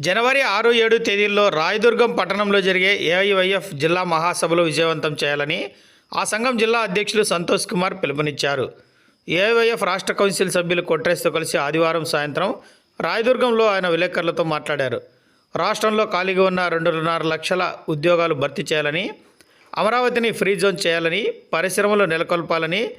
జనవరి ఆరు ఏడు తేదీల్లో రాయదుర్గం పట్టణంలో జరిగే ఏఐవైఎఫ్ జిల్లా మహాసభలు విజయవంతం చేయాలని ఆ సంఘం జిల్లా అధ్యక్షులు సంతోష్ కుమార్ పిలుపునిచ్చారు. ఏఐవైఎఫ్ రాష్ట్ర కౌన్సిల్ సభ్యులు కొట్రేస్తో కలిసి ఆదివారం సాయంత్రం రాయదుర్గంలో ఆయన విలేకరులతో మాట్లాడారు. రాష్ట్రంలో ఖాళీగా ఉన్న రెండున్నర లక్షల ఉద్యోగాలు భర్తీ చేయాలని అమరావతిని ఫ్రీ జోన్ చేయాలని పరిశ్రమలు నెలకొల్పాలని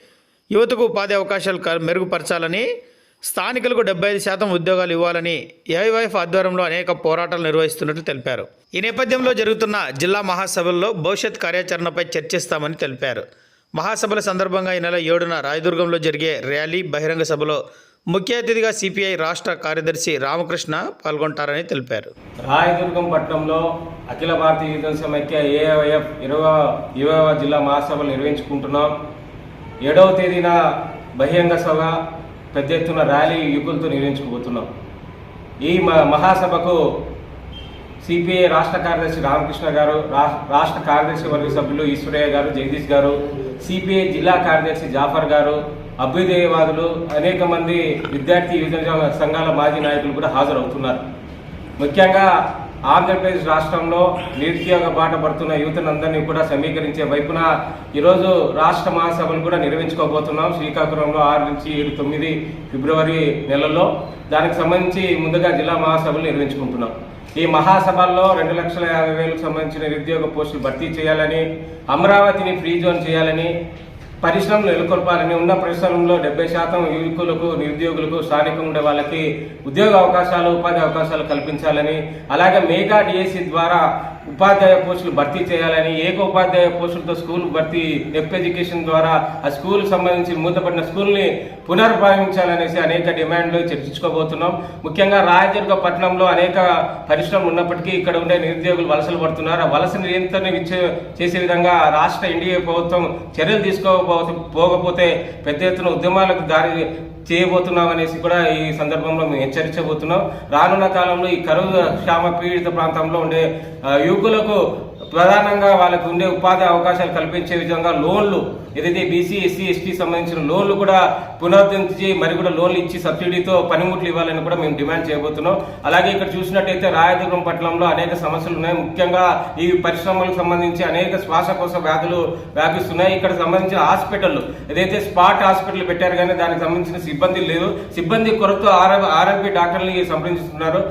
యువతకు ఉపాధి అవకాశాలు క- మెరుగుపరచాలని స్థానికులకు డెబ్బై ఐదు శాతం ఉద్యోగాలు ఇవ్వాలని ఏఐవైఎఫ్ ఆధ్వర్యంలో అనేక పోరాటాలు నిర్వహిస్తున్నట్లు తెలిపారు. ఈ నేపథ్యంలో జరుగుతున్న జిల్లా మహాసభల్లో భవిష్యత్ కార్యాచరణపై చర్చిస్తామని తెలిపారు. మహాసభల సందర్భంగా ఈ నెల ఏడున రాయదుర్గంలో జరిగే ర్యాలీ బహిరంగ సభలో ముఖ్య అతిథిగా సిపిఐ రాష్ట్ర కార్యదర్శి రామకృష్ణ పాల్గొంటారని తెలిపారు. రాయదుర్గం పట్టణంలో అఖిల భారతీయ యుద్ధం సమైక్య ఏఐఎఫ్ ఇరవై ఇరవై జిల్లా మహాసభలు నిర్వహించుకుంటున్నాం. ఏడవ తేదీన బహిరంగ సభ పెద్ద ఎత్తున ర్యాలీ యుగులతో నిర్వహించుకోబోతున్నాం. ఈ మ- మహాసభకు సిపిఐ రాష్ట్ర కార్యదర్శి రామకృష్ణ గారు రాష్ట్ర కార్యదర్శి వర్గ సభ్యులు ఈశ్వరయ్య గారు జగదీష్ గారు సిపిఐ జిల్లా కార్యదర్శి జాఫర్ గారు అభ్యుదయవాదులు అనేక మంది విద్యార్థి యువజన సంఘాల మాజీ నాయకులు కూడా హాజరవుతున్నారు. ముఖ్యంగా ఆంధ్రప్రదేశ్ రాష్ట్రంలో నిరుద్యోగ బాట పడుతున్న యువతనందరినీ కూడా సమీకరించే వైపున ఈరోజు రాష్ట్ర మహాసభలు కూడా నిర్వహించుకోబోతున్నాం. శ్రీకాకుళంలో ఆరు నుంచి ఏడు తొమ్మిది ఫిబ్రవరి నెలలో. దానికి సంబంధించి ముందుగా జిల్లా మహాసభలు నిర్వహించుకుంటున్నాం. ఈ మహాసభల్లో రెండు లక్షల యాభై వేలకు సంబంధించిన నిరుద్యోగ పోస్టులు భర్తీ చేయాలని అమరావతిని ఫ్రీ జోన్ చేయాలని పరిశ్రమలు నెలకొల్పాలని ఉన్న పరిశ్రమలో డెబ్బై శాతం యువకులకు నిరుద్యోగులకు స్థానికంగా ఉండే వాళ్ళకి ఉద్యోగ అవకాశాలు ఉపాధి అవకాశాలు కల్పించాలని అలాగే మేఘా డిఎస్సి ద్వారా ఉపాధ్యాయ పోస్టులు భర్తీ చేయాలని ఏక ఉపాధ్యాయ పోస్టులతో స్కూల్ భర్తీ నెప్ ఎడ్యుకేషన్ ద్వారా ఆ స్కూల్ సంబంధించి మూతపడిన స్కూల్ని పునర్భావించాలనేసి అనేక డిమాండ్లు చర్చించుకోబోతున్నాం. ముఖ్యంగా రాయదుర్గ పట్టణంలో అనేక పరిశ్రమలు ఉన్నప్పటికీ ఇక్కడ ఉండే నిరుద్యోగులు వలసలు పడుతున్నారు. ఆ వలస నియంత్రణ చేసే విధంగా రాష్ట్ర ఎన్డీఏ ప్రభుత్వం చర్యలు తీసుకోబో పోకపోతే పెద్ద ఎత్తున ఉద్యమాలకు దారి చేయబోతున్నాం అనేసి కూడా ఈ సందర్భంలో మేము హెచ్చరించబోతున్నాం. రానున్న కాలంలో ఈ కరువు క్షామ పీడిత ప్రాంతంలో ఉండే యువకులకు ప్రధానంగా వాళ్ళకు ఉండే ఉపాధి అవకాశాలు కల్పించే విధంగా లోన్లు ఏదైతే బీసీ ఎస్సీ ఎస్టీ సంబంధించిన లోన్లు కూడా పునరుద్ధరించి మరి కూడా లోన్లు ఇచ్చి సబ్సిడీతో పనిముట్లు ఇవ్వాలని కూడా మేము డిమాండ్ చేయబోతున్నాం. అలాగే ఇక్కడ చూసినట్టయితే రాయదుర్గం పట్టణంలో అనేక సమస్యలు ఉన్నాయి. ముఖ్యంగా ఈ పరిశ్రమలకు సంబంధించి అనేక శ్వాసకోశ వ్యాధులు వ్యాపిస్తున్నాయి. ఇక్కడ సంబంధించిన హాస్పిటల్ ఏదైతే స్పాట్ హాస్పిటల్ పెట్టారు కానీ దానికి సంబంధించిన సిబ్బంది లేదు సిబ్బంది కొరత ఆర్ఎం ఆర్ఎంపీ డాక్టర్ని సంప్రదిస్తున్నారు.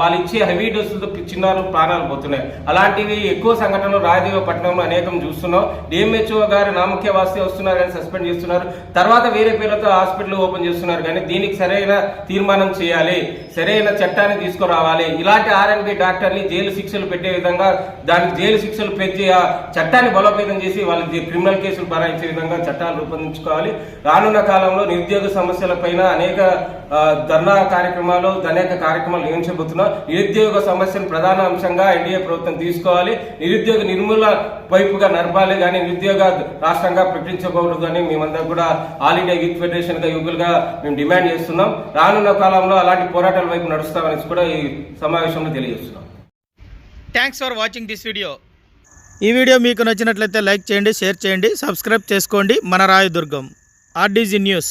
వాళ్ళు ఇచ్చే హెవీ డోసులతో చిన్నారు ప్రాణాలు పోతున్నాయి. అలాంటివి ఎక్కువ సంఘటనలు రాయదుర్గ పట్టణంలో అనేకం చూస్తున్నాం. డిఎంహెచ్ఓ గారు నామకే వాస్తే వస్తున్నారు కానీ సస్పెండ్ చేస్తున్నారు. తర్వాత వేరే పేర్లతో హాస్పిటల్ ఓపెన్ చేస్తున్నారు. కానీ దీనికి సరైన తీర్మానం చేయాలి. సరైన చట్టాన్ని తీసుకురావాలి. ఇలాంటి ఆర్ఎంపీ డాక్టర్ని జైలు శిక్షలు పెట్టే విధంగా దానికి జైలు శిక్షలు పెంచి ఆ చట్టాన్ని బలోపేతం చేసి వాళ్ళకి క్రిమినల్ కేసులు బనాయించే విధంగా చట్టాలు రూపొందించుకోవాలి. రానున్న కాలంలో నిరుద్యోగ సమస్య పైన అనేక ధర్నా కార్యక్రమాలు అనేక కార్యక్రమాలు నిర్వహించబోతున్నాం నిరుద్యోగ సమస్యను ప్రధాన అంశంగా ఎన్డీఏ ప్రభుత్వం తీసుకోవాలి. నిరుద్యోగ నిర్మూలన వైపుగా నడపాలి కానీ నిరుద్యోగ రాష్ట్రంగా ప్రకటించకూడదు అని మేమందరం కూడా ఆల్ ఇండియా యూత్ ఫెడరేషన్గా యువకులుగా మేము డిమాండ్ చేస్తున్నాం. రానున్న కాలంలో అలాంటి పోరాటాల వైపు నడుస్తామని కూడా ఈ సమావేశంలో తెలియజేస్తున్నాం. Thanks for watching this video ఈ వీడియో మీకు నచ్చినట్లయితే లైక్ చేయండి షేర్ చేయండి సబ్స్క్రైబ్ చేసుకోండి. మన రాయదుర్గం ఆర్డీజీ న్యూస్.